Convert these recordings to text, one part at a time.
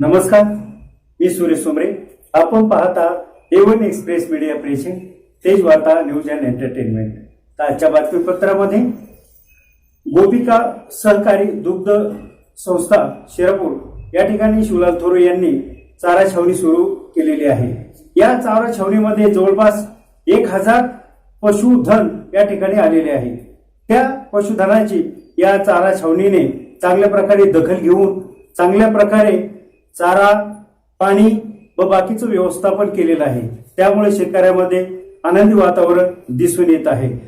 नमस्कार मी सुरेश सुमरे. आपण पाहता एवन एक्सप्रेस मीडिया प्रेसिंग तेज वार्ता न्यूज अँड एंटरटेनमेंट तर आजच्या बातमीपत्रामध्ये गोपिका सहकारी दुग्ध संस्था शिरापूर या ठिकाणी शिवलाल थोरे यांनी चारा छावणी सुरू केलेली आहे. या चारा छावणीमध्ये जवळपास एक हजार पशुधन या ठिकाणी आलेले आहे. त्या पशुधनाची या चारा छावणीने चांगल्या प्रकारे दखल घेऊन चांगल्या प्रकारे चारा पाणी व बाकीचं व्यवस्थापन केलेलं आहे. त्यामुळे शेतकऱ्यामध्ये आनंदी वातावरण दिसून येत आहे.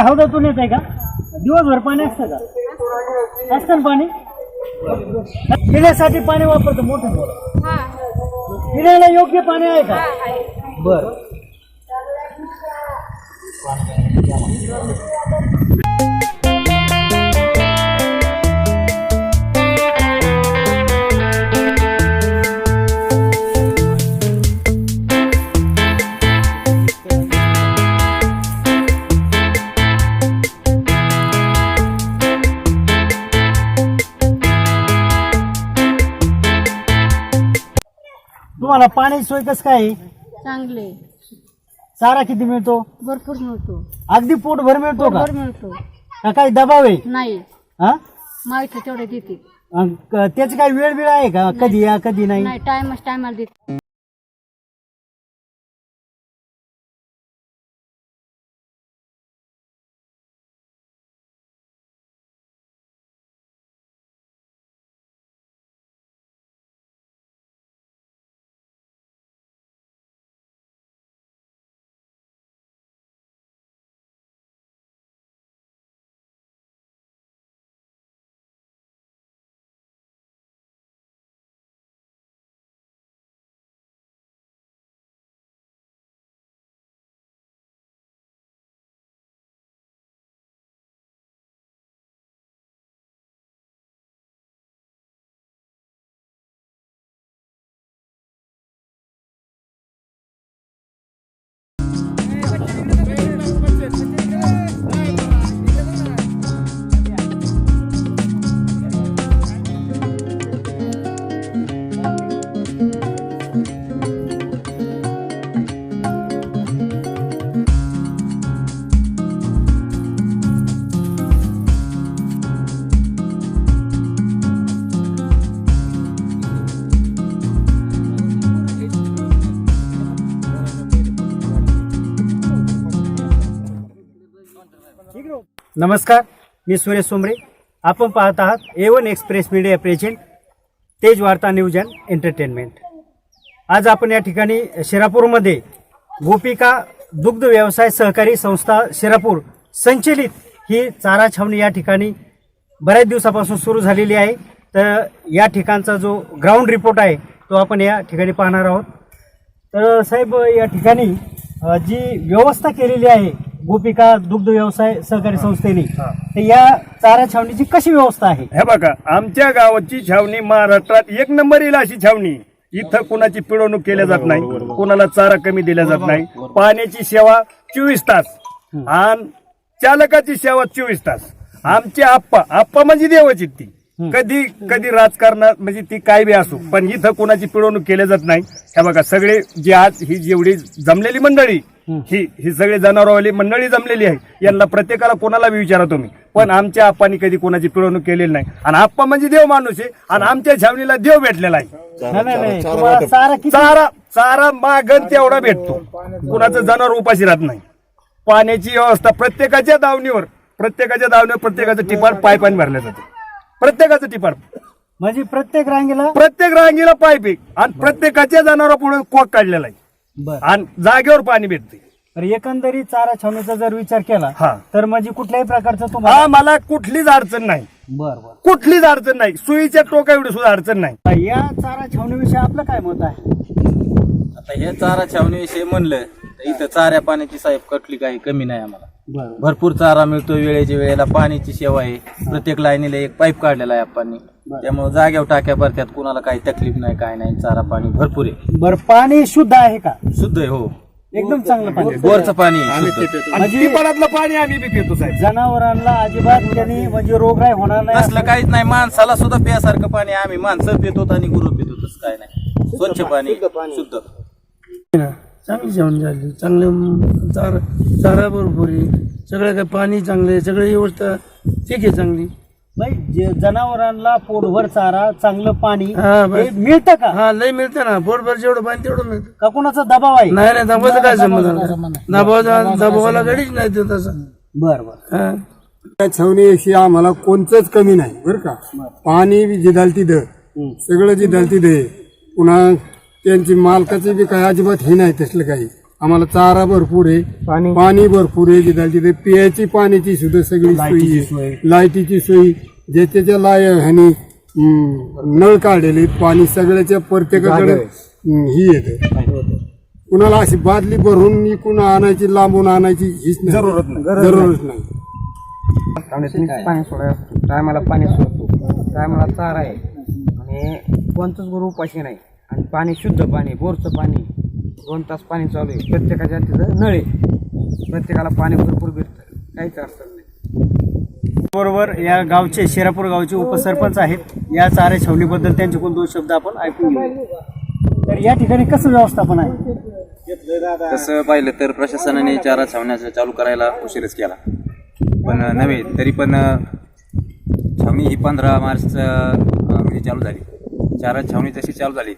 ते हौदातून येत आहे का? दिवसभर पाणी असतं का? असतं ना पाणी? पिण्यासाठी पाणी वापरतो मोठं मोठं हा. पिण्याला योग्य पाणी आहे का? हा बर. तुम्हाला पाणी सोय कसं काय? आहे? चांगले चारा किती मिळतो? भरपूर मिळतो. अगदी पोटभर मिळतो का? मिळतो. का काही दबाव आहे? नाही. हा? माहिती तेवढे देते. अन क- त्याची काही वेळ वेळ आहे का? कधी या कधी नाही? नाही टायमच टायमाला देते. नमस्कार मी सुरेश सोमरे. आपण पाहत आहात A one express media present Tej Varta news and entertainment. आज आपण या ठिकाणी शिरापूरमध्ये गोपिका दुग्ध व्यवसाय सहकारी संस्था शिरापूर संचलित ही चारा छावणी या ठिकाणी बऱ्याच दिवसापासून सुरू झालेली आहे. तर या ठिकाणचा जो ग्राउंड रिपोर्ट आहे तो आपण या ठिकाणी पाहणार आहोत. तर साहेब या ठिकाणी जी व्यवस्था केलेली आहे गोपिका दुग्ध व्यवसाय सहकारी संस्थेने. तर या चारा छावणीची कशी व्यवस्था आहे? हे बघा आमच्या गावाची छावणी महाराष्ट्रात एक नंबर येईल अशी छावणी. इथं कुणाची पिळवणूक केल्या जात नाही कुणाला चारा कमी दिला जात नाही. पाण्याची सेवा चोवीस तास आणि चालकाची सेवा चोवीस तास. आमचे आप्पा आप्पा म्हणजे देवाची ती. कधी कधी राजकारणात म्हणजे ती काय बी असो पण इथं कुणाची पिळवणूक केल्या जात नाही. हे बघा सगळे जे आज ही जेवढी जमलेली मंडळी ही ही सगळी जनावरवाली मंडळी जमलेली आहे. यांना प्रत्येकाला कोणाला विचारा तुम्ही. पण आमच्या आप्पानी कधी कोणाची पिळवणूक केलेली नाही. आणि आप्पा म्हणजे देव माणूस आहे. आणि आमच्या छावणीला देव भेटलेला आहे. नाही, नाही, नाही. तुम्हाला चारा किती? चारा चारा मागन तेवढा भेटतो. कुणाचं जनावर उपाशी राहत नाही. पाण्याची व्यवस्था प्रत्येकाच्या दावणीवर. प्रत्येकाच्या दावणीवर प्रत्येकाचं टिपार पायपाणी भरलं जातं. प्रत्येकाचं टिपार. म्हणजे प्रत्येक रांगेला? प्रत्येक रांगीला पाईप आहे आणि प्रत्येकाच्या जनावरा पुढे कोक काढलेला आहे. बर. आणि जागेवर पाणी भेटते. तर एकंदरीत चारा छावणीचा जर विचार केला हा. तर म्हणजे कुठल्याही प्रकारचं तुम्हाला हा मला कुठलीच अडचण नाही. बर बर. कुठलीच अडचण नाही. सुईच्या टोका एवढी सुद्धा अडचण नाही. या चारा छावणीविषयी आपलं काय मत आहे? आता हे चारा छावणीविषयी म्हणलं तर इथं चाऱ्या पाण्याची साहेब कटली काही कमी नाही आम्हाला. बर. भरपूर चारा मिळतो वेळेच्या वेळेला पाण्याची सेवा आहे. प्रत्येक लाईनीला एक पाईप काढलेला आहे आपण त्यामुळे जाग्यावर टाक्या भरत्यात कुणाला काही तकलीफ नाही काय नाही चारा पाणी भरपूर आहे. बर पाणी शुद्ध आहे का? शुद्ध आहे हो. एकदम चांगलं पाणी. बोरचं पाणी आहे शुद्ध. टिपारातलं पाणी आम्ही बी पितो साहेब. जनावरांना अजिबात त्यांनी म्हणजे रोगराई होणार नाही. असलं काहीच नाही माणसाला सुद्धा प्यासारखं पाणी आहे. आम्ही माणसं पितो आणि गुरु पितो तसं काय नाही. स्वच्छ पाणी शुद्ध चांगली जेवण झाली चांगले चारा चारा भरपूर आहे. सगळं काय पाणी चांगलं आहे सगळी व्यवस्था ठीक आहे चांगली. जनावरांना पोटभर चारा चांगलं पाणी हा, बस. हे मिळतं का? हा लय मिळतं ना. पोटभर जेवढं पाणी तेवढं मिळतं. का कोणाचा दबाव आहे? नाही नाही दबावाचं काय संबंध? दबावाचा दबावाला गाडीच नाही ते तसं बर बर. हा. त्या छावणीविषयी आम्हाला कोणतंच कमी नाही बरं का? पाणी बी जिदाल तिथं सगळं जिदाल तिथे पुन्हा त्यांची मालकाची बी काही अजिबात हे नाही तसलं काही. आम्हाला चारा भरपूर आहे. पाणी? पाणी भरपूर आहे जिदाल तिथे पियाची पाण्याची सुद्धा सगळी सोयी आहे. लाईटीची सोयी. ज्याच्या लाय ह्यानी हम्म, नळ काढलेले पाणी सगळ्याच्या प्रत्येकाकडे हम्म, ही येतं. कुणाला अशी बादली भरून इकून आणायची लांबून आणायची हीच नाही. जरूरत नाही. जरूरच नाही. पाणी सोडायला टायमाला पाणी सोडतो. टायमाला चारा आहे. आणि कोणतंच गुरु उपाशी नाही. आणि पाणी शुद्ध पाणी बोरचं पाणी दोन तास पाणी चालू आहे. प्रत्येकाच्या तिथं नळ आहे. प्रत्येकाला पाणी भरपूर भेटतं. काहीच अडचण नाही. बरोबर या गावचे शेरापूर गावचे उपसरपंच आहेत. या चारा छावणीबद्दल त्यांच्याकडून दोन शब्द आपण ऐकून घेऊ. तर या ठिकाणी कसं व्यवस्थापन आहे? तसं पाहिलं तर प्रशासनाने चारा छावण्या चालू करायला उशीरच केला. पण नव्हे तरी पण छावणी ही पंधरा मार्च रोजी म्हणजे चालू झाली. चारा छावणी जशी चालू झाली.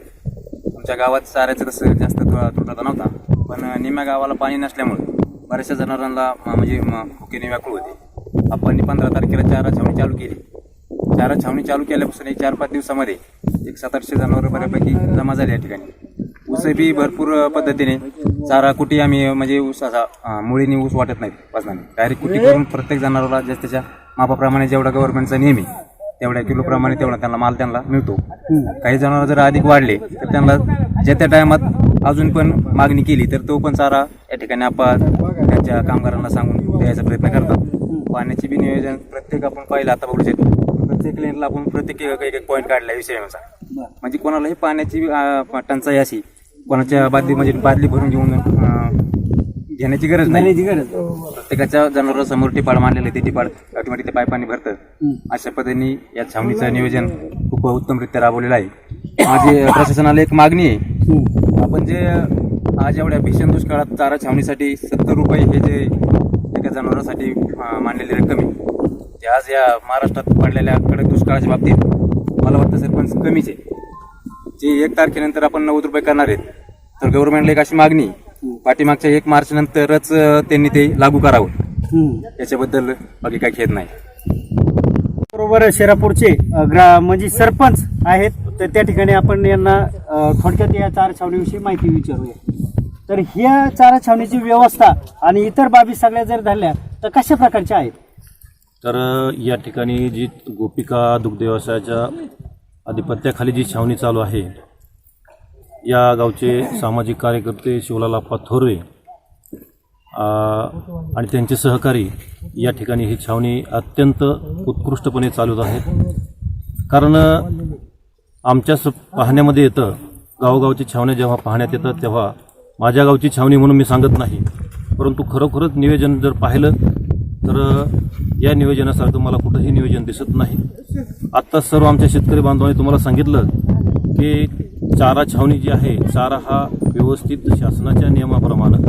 आमच्या गावात चाऱ्याचं तसं जास्त तुटता नव्हता. पण निम्या गावाला पाणी नसल्यामुळं बऱ्याचशा जनावरांना म्हणजे भुकेने व्याकुळ होते. आपण पंधरा तारखेला चारा छावणी चालू केली. चारा छावणी चालू केल्यापासून एक चार पाच दिवसामध्ये एक सात आठशे जनावरं बऱ्यापैकी जमा झाली या ठिकाणी. ऊस बी भरपूर पद्धतीने चारा कुटी आम्ही म्हणजे ऊस असा मुळीने ऊस वाटत नाही वाजनाने डायरेक्ट कुटी करून प्रत्येक जनावराला ज्या त्याच्या मापाप्रमाणे जेवढा गव्हर्नमेंटचा नियम आहे तेवढ्या किलोप्रमाणे तेवढा त्यांना माल त्यांना मिळतो. काही जनावर जर अधिक वाढले तर त्यांना ज्या त्या टायमात अजून पण मागणी केली तर तो पण चारा या ठिकाणी आपण त्यांच्या कामगारांना सांगून द्यायचा प्रयत्न करतात. पाण्याची बी नियोजन प्रत्येक आपण पाहिलं आता बघू शकतो. प्रत्येक लेनला आपण प्रत्येक एक एक पॉईंट काढला विषयानुसार. म्हणजे कोणालाही पाण्याची टंचाई अशी कोणाच्या बादली म्हणजे बादली भरून घेऊन घेण्याची गरज नाही. प्रत्येकाच्या जनावरांसमोर टिपाड मांडलेलं आहे ते टिपाड ऑटोमॅटिक ते पायपाणी भरतं. अशा पद्धतीने या छावणीचं नियोजन खूप उत्तमरित्या राबवलेलं आहे. माझी प्रशासनाला एक मागणी आहे. आपण जे आज एवढ्या भीषण दुष्काळात चारा छावणीसाठी सत्तर रुपये हे जे एका जनावरांसाठी मांडलेली रक्कम आहे ते आज या महाराष्ट्रात पडलेल्या कडक दुष्काळाच्या बाबतीत मला वाटतं सरपंच कमीच आहे. जे एक तारखेनंतर आपण नव्वद रुपये करणार आहेत तर गव्हर्नमेंटला एक अशी मागणी पाठीमागच्या एक मार्च नंतरच त्यांनी ते लागू करावं. त्याच्याबद्दल बाकी काही खेद नाही. बरोबर शेरापूरचे ग्रा म्हणजे सरपंच आहेत. तर त्या ठिकाणी आपण यांना थोडक्यात या चारा छावणीविषयी माहिती विचारूया. तर ह्या चारा छावणीची व्यवस्था आणि इतर बाबी सगळ्या जर झाल्या तर कशा प्रकारच्या आहेत? तर या ठिकाणी जी गोपिका दुग्ध व्यवसायाच्या आधिपत्याखाली जी छावणी चालू आहे या गावचे सामाजिक कार्यकर्ते शिवलालाप्पा थोरवे आणि त्यांचे सहकारी या ठिकाणी ही छावणी अत्यंत उत्कृष्टपणे चालवत आहेत. कारण आमच्या स पाहण्यामध्ये येतं गावोगावची छावण्या जेव्हा पाहण्यात येतात तेव्हा माझ्या गावची छावणी म्हणून मी सांगत नाही. परंतु खरोखरच नियोजन जर पाहिलं तर या नियोजनासारखं मला कुठंही नियोजन दिसत नाही. आत्ता सर्व आमच्या शेतकरी बांधवांनी तुम्हाला सांगितलं की चारा छावणी जी आहे चारा हा व्यवस्थित शासनाच्या नियमाप्रमाणे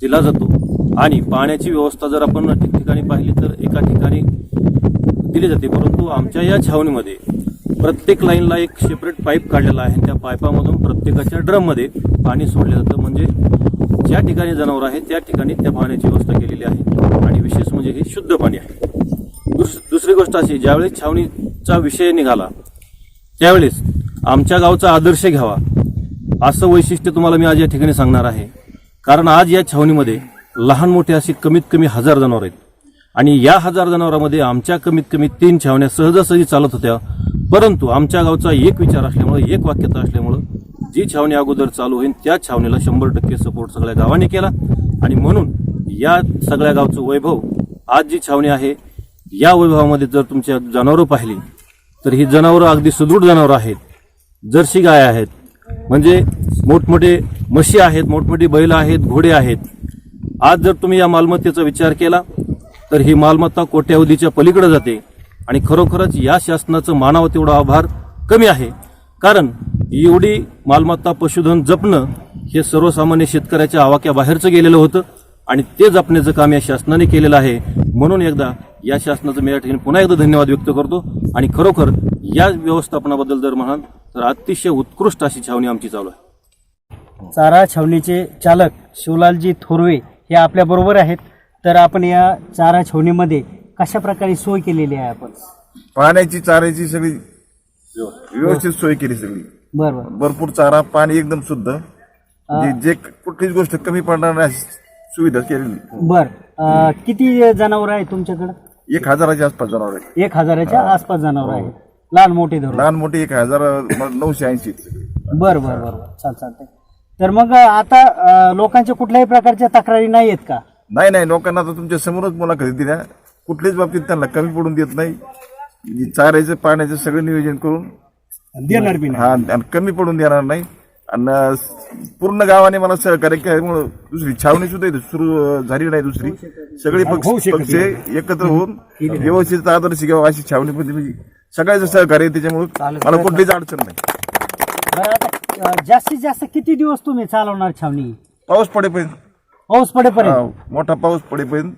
दिला जातो. आणि पाण्याची व्यवस्था जर आपण ठिकठिकाणी पाहिली तर एका ठिकाणी दिली जाते. परंतु आमच्या या छावणीमध्ये प्रत्येक लाईनला एक सेपरेट पाईप काढलेला आहे. त्या पाईपामधून प्रत्येकाच्या ड्रममध्ये पाणी सोडलं जातं. म्हणजे ज्या ठिकाणी जनावर आहे त्या ठिकाणी त्या पाण्याची व्यवस्था केलेली आहे. आणि विशेष म्हणजे हे शुद्ध पाणी आहे. दुस दुसरी गोष्ट अशी ज्यावेळेस छावणीचा विषय निघाला त्यावेळेस आमच्या गावचा आदर्श घ्यावा. असं वैशिष्ट्य तुम्हाला मी आज या ठिकाणी सांगणार आहे. कारण आज या छावणीमध्ये लहान मोठे असे कमीत कमी हजार जनावर आहेत. आणि या हजार जनावरांमध्ये आमच्या कमीत कमी तीन छावण्या सहजासहजी चालत होत्या. परंतु आमच्या गावचा एक विचार असल्यामुळं एक वाक्यता असल्यामुळं जी छावणी अगोदर चालू होईल त्या छावणीला शंभर टक्के सपोर्ट सगळ्या गावाने केला. आणि म्हणून या सगळ्या गावचं वैभव आज जी छावणी आहे या वैभवामध्ये जर तुमच्या जनावरं पाहिली तर ही जनावरं अगदी सुदृढ जनावरं आहेत. जर्सी गाय आहेत. म्हणजे मोठमोठे म्हशी आहेत मोठमोठी बैल आहेत घोडे आहेत. आज जर तुम्ही या मालमत्तेचा विचार केला तर ही मालमत्ता कोट्यावधीच्या पलीकडे जाते आणि खरोखरच या शासनाचं मानावं तेवढा आभार कमी आहे. कारण एवढी मालमत्ता पशुधन जपणं हे सर्वसामान्य शेतकऱ्याच्या आवाक्याबाहेरचं गेलेलं होतं आणि ते जपण्याचं काम या शासनाने केलेलं आहे. म्हणून एकदा या शासनाचं मी या ठिकाणी पुन्हा एकदा धन्यवाद व्यक्त करतो आणि खरोखर या व्यवस्थापनाबद्दल जर म्हणाल तर अतिशय उत्कृष्ट अशी छावणी आमची चालू आहे. चारा छावणीचे चालक शिवलालजी थोरवे हे आपल्याबरोबर आहेत. तर आपण या चारा छावणीमध्ये कशा प्रकारे सोय केलेली आहे आपण? पाण्याची चाऱ्याची सगळी व्यवस्थित सोय केली सगळी. बरं बरं. भरपूर चारा पाणी एकदम शुद्ध. जे जे कुठलीच गोष्ट कमी पडणार नाही अशी सुविधा केलेली. बर. अं, किती जनावर आहे तुमच्याकडं? एक हजाराच्या आसपास जनावर आहे. एक हजाराच्या आसपास जनावर आहेत लहान मोठे धरून. लहान मोठे एक हजार नऊशे ऐंशी बर बर बर बर. चाल चालतंय. तर मग आता अं, लोकांच्या कुठल्याही प्रकारच्या तक्रारी नाही आहेत का? नाही नाही लोकांना आता तुमच्या समोरच मुलाखती दिल्या कुठल्याच बाबतीत त्यांना कमी पडून देत नाही. जी चाऱ्याचं पाण्याचं सगळं नियोजन करून देणार बी हा आणि कमी पडून देणार नाही. आणि पूर्ण गावाने मला सहकार्य केल्यामुळं दुसरी छावणी सुद्धा इथं सुरू झाली नाही दुसरी. सगळे पक्ष पक्ष एकत्र होऊन व्यवस्थित आदर्श घ्यावा अशी छावणी पण सगळ्याचं सहकार्य त्याच्यामुळं मला कुठलीच अडचण नाही. बरं आता अं, जास्तीत जास्त किती दिवस तुम्ही चालवणार छावणी? पाऊस पडेपर्यंत. पाऊस पडेपर्यंत. हा, मोठा पाऊस पडेपर्यंत.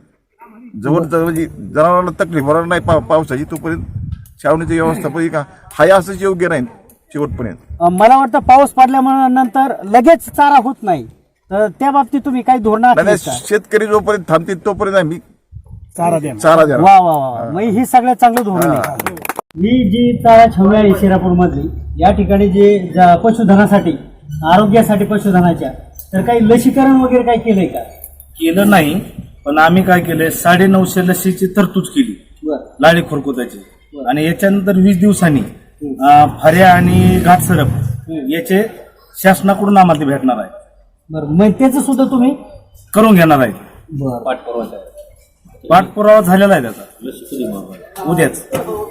जवळ जवळ म्हणजे जनावरांना तकलीफ होणार नाही पा- पावसाची तोपर्यंत छावणीची व्यवस्था पण का हाय असंच योग्य नाही शेवटपर्यंत. अं, मला वाटतं पाऊस पडल्यामुळे नंतर लगेच चारा होत नाही. तर त्या बाबतीत तुम्ही काही धोरणं नाही, आखलीत का? नाही, शेतकरी जोपर्यंत थांबतील तोपर्यंत आम्ही चारा द्या चारा द्या वा वा वा वा. म्हणजे ही सगळ्यात चांगलं धोरण आहे. ही. जी चारा छावणी आहे शिरापूर मधली या ठिकाणी जे ज- पशुधनासाठी आरोग्यासाठी पशुधनाच्या तर काही लसीकरण वगैरे काही केलंय का? केलं नाही पण आम्ही काय केलंय साडे नऊशे लसीची तरतूद केली. बरं. लाळी खुरकुताची. आणि याच्यानंतर वीस दिवसांनी अं, फऱ्या आणि घाटसरप याचे शासनाकडून आम्हाला ते भेटणार आहे. बरं. मग त्याचं सुद्धा तुम्ही करून घेणार आहे. बरं. पाठपुरावा झालेला आहे त्याचा. उद्याच.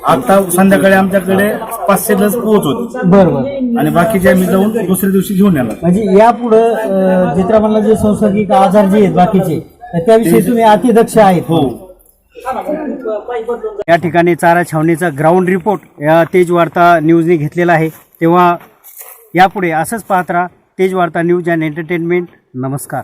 आता संध्याकाळी आमच्याकडे पाचशे लस पोहोचवते बरं बरं. आणि बाकीचे आम्ही जाऊन दुसऱ्या दिवशी घेऊन येणार. म्हणजे यापुढं चित्रामधला जे संसर्गिक आजार जे आहेत बाकीचे तर त्याविषयी तुम्ही अतिदक्ष आहेत. हो. या ठिकाणी चारा छावणीचा ग्राउंड रिपोर्ट या तेज वार्ता न्यूजने घेतलेला आहे. तेव्हा यापुढे असंच पाहत राहा. Tej Varta news and entertainment नमस्कार.